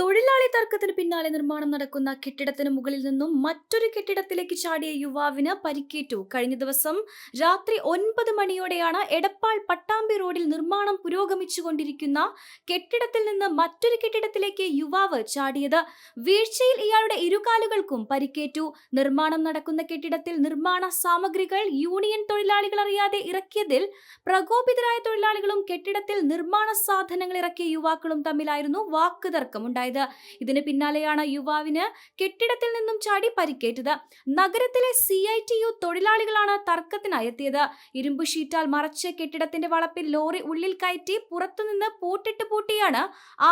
തൊഴിലാളി തർക്കത്തിന് പിന്നാലെ നിർമ്മാണം നടക്കുന്ന കെട്ടിടത്തിന് മുകളിൽ നിന്നും മറ്റൊരു കെട്ടിടത്തിലേക്ക് ചാടിയ യുവാവിന് പരിക്കേറ്റു. കഴിഞ്ഞ ദിവസം രാത്രി ഒൻപത് മണിയോടെയാണ് എടപ്പാൾ പട്ടാമ്പി റോഡിൽ നിർമ്മാണം പുരോഗമിച്ചുകൊണ്ടിരിക്കുന്ന കെട്ടിടത്തിൽ നിന്ന് മറ്റൊരു കെട്ടിടത്തിലേക്ക് യുവാവ് ചാടിയത്. വീഴ്ചയിൽ ഇയാളുടെ ഇരുകാലുകൾക്കും പരിക്കേറ്റു. നിർമ്മാണം നടക്കുന്ന കെട്ടിടത്തിൽ നിർമ്മാണ സാമഗ്രികൾ യൂണിയൻ തൊഴിലാളികൾ അറിയാതെ ഇറക്കിയതിൽ പ്രകോപിതരായ തൊഴിലാളികളും കെട്ടിടത്തിൽ നിർമ്മാണ സാധനങ്ങൾ ഇറക്കിയ യുവാക്കളും തമ്മിലായിരുന്നു വാക്കുതർക്കമുണ്ടായത് ഇതിന് പിന്നാലെയാണ് യുവാവിന് കെട്ടിടത്തിൽ നിന്നും ചാടി പരിക്കേറ്റത്. നഗരത്തിലെ സി ഐ ടി യു തൊഴിലാളികളാണ് തർക്കത്തിനായെത്തിയത്. ഇരുമ്പു ഷീറ്റാൽ മറച്ച് കെട്ടിടത്തിന്റെ വളപ്പിൽ ലോറി ഉള്ളിൽ കയറ്റി പുറത്തുനിന്ന് പൂട്ടിട്ട് പൂട്ടിയാണ്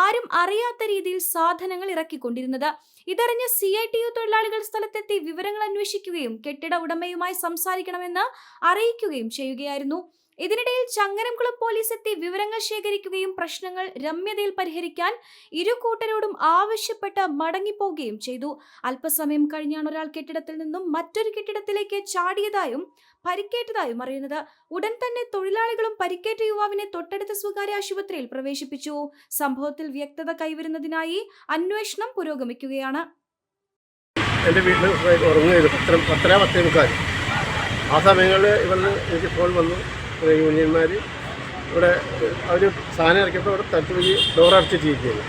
ആരും അറിയാത്ത രീതിയിൽ സാധനങ്ങൾ ഇറക്കിക്കൊണ്ടിരുന്നത്. ഇതറിഞ്ഞ് സി ഐ ടി യു തൊഴിലാളികൾ സ്ഥലത്തെത്തി വിവരങ്ങൾ അന്വേഷിക്കുകയും കെട്ടിട ഉടമയുമായി സംസാരിക്കണമെന്ന് അറിയിക്കുകയും ചെയ്യുകയായിരുന്നു. ഇതിനിടയിൽ ചങ്ങരംകുളം പോലീസ് എത്തി വിവരങ്ങൾ ശേഖരിക്കുകയും പ്രശ്നങ്ങൾ രമ്യതയിൽ പരിഹരിക്കാൻ ഇരു കൂട്ടരോടും ആവശ്യപ്പെട്ട് മടങ്ങിപ്പോവുകയും ചെയ്തു. അല്പസമയം കഴിഞ്ഞാണ് ഒരാൾ കെട്ടിടത്തിൽ നിന്നും മറ്റൊരു കെട്ടിടത്തിലേക്ക് ചാടിയതായും പരിക്കേറ്റതായും അറിയുന്നത്. ഉടൻ തന്നെ തൊഴിലാളികളും പരിക്കേറ്റ യുവാവിനെ തൊട്ടടുത്ത സ്വകാര്യ ആശുപത്രിയിൽ പ്രവേശിപ്പിച്ചു. സംഭവത്തിൽ വ്യക്തത കൈവരുന്നതിനായി അന്വേഷണം പുരോഗമിക്കുകയാണ്. എന്റെ വീട്ടിൽ ഉറങ്ങുകയായിരുന്നു. പത്തര പത്തേ മുക്കാൽ ആ സമയങ്ങളിൽ ഇവർ എനിക്ക് ഫോൺ വന്നു. യൂണിയന്മാർ ഇവിടെ അവർ സാധനം ഇറക്കിയപ്പോൾ ഇവിടെ തട്ട് വഴി ഡോർ അടച്ചിട്ടിരിക്കുകയാണ്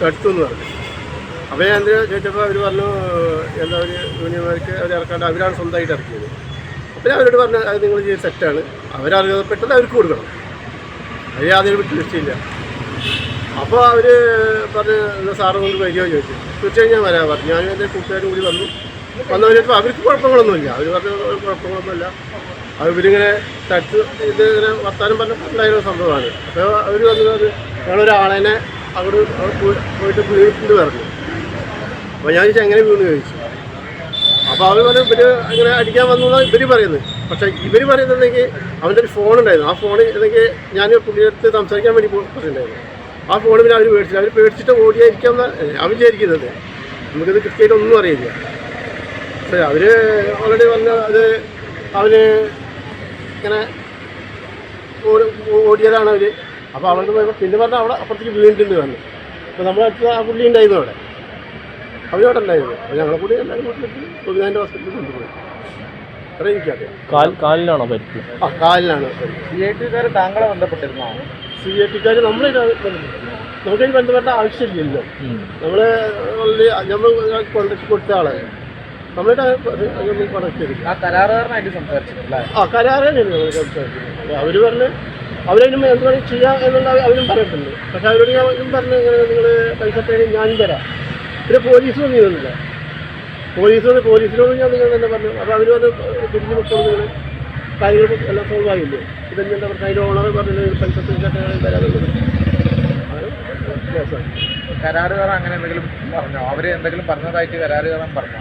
തടുത്തു എന്ന് പറഞ്ഞു. അപ്പോൾ ഞാൻ എന്തിനാ ചോദിച്ചപ്പോൾ അവർ പറഞ്ഞു എന്താ ഒരു യൂണിയന്മാർക്ക് അവർ ഇറക്കാണ്ട് അവരാണ് സ്വന്തമായിട്ട് ഇറക്കിയത്. അപ്പോൾ ഞാൻ അവരോട് പറഞ്ഞു അത് നിങ്ങൾ ചെയ്ത് സെറ്റാണ് അവരറിയപ്പെട്ടത് അവർക്ക് കൊടുക്കണം. അവർ യാതൊരു വിഷയമില്ല അപ്പോൾ അവർ പറഞ്ഞു എന്താ സാറ് കൊണ്ട് വരികയോ? ചോദിച്ചു. തീർച്ചയായും ഞാൻ വരാൻ പറഞ്ഞു. ഞാനും എന്റെ കൂട്ടുകാരും കൂടി വന്നു. വന്നവരപ്പോൾ അവർക്ക് കുഴപ്പങ്ങളൊന്നുമില്ല. അവർ പറഞ്ഞ കുഴപ്പങ്ങളൊന്നുമില്ല. അത് ഇവരിങ്ങനെ തച്ച് ഇത് ഇങ്ങനെ വർത്താനം പറഞ്ഞപ്പോൾ ഉണ്ടായിരുന്ന സംഭവമാണ്. അപ്പോൾ അവർ വന്നത് ഞങ്ങളൊരാളെന്നെ അങ്ങോട്ട് അവിടെ പോയിട്ട് വീണിട്ടുണ്ട് പറഞ്ഞു. അപ്പോൾ ഞാൻ ചോദിച്ചാൽ എങ്ങനെ വീണ്? ചോദിച്ചു. അപ്പോൾ അവർ പറഞ്ഞു ഇവർ അങ്ങനെ അടിക്കാൻ വന്നു എന്നാണ് ഇവർ പറയുന്നത്. പക്ഷേ ഇവർ പറയുന്നുണ്ടെങ്കിൽ അവന്റെ ഒരു ഫോൺ ഉണ്ടായിരുന്നു. ആ ഫോണിൽ ഇല്ലെങ്കിൽ ഞാൻ പുള്ളിയെടുത്ത് സംസാരിക്കാൻ വേണ്ടി പറഞ്ഞിട്ടുണ്ടായിരുന്നു. ആ ഫോൺ പിന്നെ അവർ മേടിച്ചില്ല അവർ പേടിച്ചിട്ട് ഓടിയായിരിക്കാം ഞാൻ വിചാരിക്കുന്നത്. നമുക്കിത് കൃത്യമായിട്ട് ഒന്നും അറിയില്ല. പക്ഷേ അവർ ഓൾറെഡി വന്ന് അത് അവന് ഇങ്ങനെ ഓടി- ഓടിയതാണ് അവർ അപ്പോൾ അവിടെ പോയപ്പോൾ പിന്നെ പറഞ്ഞാൽ അവിടെ അപ്പുറത്തേക്ക് വീണിട്ടുണ്ട് വന്നു അപ്പോൾ നമ്മുടെ അടുത്ത് ആ പുള്ളി ഉണ്ടായിരുന്നു അവിടെ. അവരോടെ ഉണ്ടായിരുന്നു. അപ്പോൾ ഞങ്ങളെ കൂടി എല്ലാവരും വീട്ടിലെത്തി പൊതുവാന്റെ ഹോസ്പിറ്റലിൽ കൊണ്ടുപോയി. അത്ര എനിക്കറിയാം കാൽ കാലിലാണോ പരിക്ക് ആ കാലിലാണ് സി ഐ ടിക്കാർ താങ്കളെ ബന്ധപ്പെട്ടിരുന്നോ? സി ഐ ടിക്കാർ നമ്മളെ നമുക്കതിന് ബന്ധപ്പെട്ട ആവശ്യമില്ലല്ലോ. നമ്മൾ നമ്മൾ കോൺടാക്ട് കൊടുത്ത ആളെ. നമ്മളുടെ കോൺടാക്ട് ചെയ്തില്ല ആ കരാറുകാരനായിട്ട് സംസാരിച്ചിട്ടില്ല? ആ കരാറാണ് നമ്മൾ സംസാരിക്കുന്നത് അവർ പറഞ്ഞ് അവരതിനും എന്ത് വേണമെങ്കിൽ ചെയ്യാം എന്നുള്ള അവരും പറഞ്ഞിട്ടുണ്ട് പക്ഷെ അവരോട് ഞാൻ പറഞ്ഞ് ഇങ്ങനെ നിങ്ങൾ പൈസ തരും ഞാനും തരാം പിന്നെ പോലീസ് വന്നിരുന്നില്ല പോലീസിനോട് പോലീസിനോട് ഞാൻ നിങ്ങൾ തന്നെ പറഞ്ഞു. അപ്പോൾ അവർ വന്ന് തിരിഞ്ഞു വിട്ടോളൂ നിങ്ങൾ കാര്യങ്ങൾ എല്ലാം സോൾവ് ആയില്ലേ? ഇതെന്താ പറഞ്ഞാൽ അതിന്റെ ഓണർ പറഞ്ഞു പൈസ തരാമെന്നുള്ളത് കരാറുകാർ അങ്ങനെ എന്തെങ്കിലും പറഞ്ഞോ? അവർ എന്തെങ്കിലും പറഞ്ഞതായിട്ട് കരാറുകാരൻ പറഞ്ഞോ?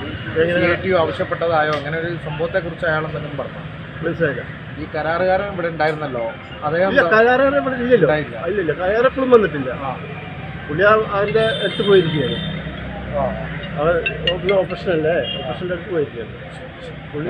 ടി ആവശ്യപ്പെട്ടതായോ? അങ്ങനെ ഒരു സംഭവത്തെ കുറിച്ച് അയാൾ എന്തെങ്കിലും പറഞ്ഞു? മനസ്സിലായില്ല. ഈ കരാറുകാരൻ ഇവിടെ ഉണ്ടായിരുന്നല്ലോ. അദ്ദേഹം ഇല്ല കരാറ് ഇവിടെ ഇല്ലല്ലോ. ഉണ്ടായില്ല. ഇല്ലില്ല കരാറ് എപ്പോഴും വന്നിട്ടില്ല. പുള്ളി അവന്റെ അടുത്ത് പോയിരിക്കുകയാണ്. അവർ ഓപ്പറേഷൻ അല്ലേ ഓപ്പറേഷന്റെ അടുത്ത് പോയിരിക്കുകയാണ്. പുള്ളി.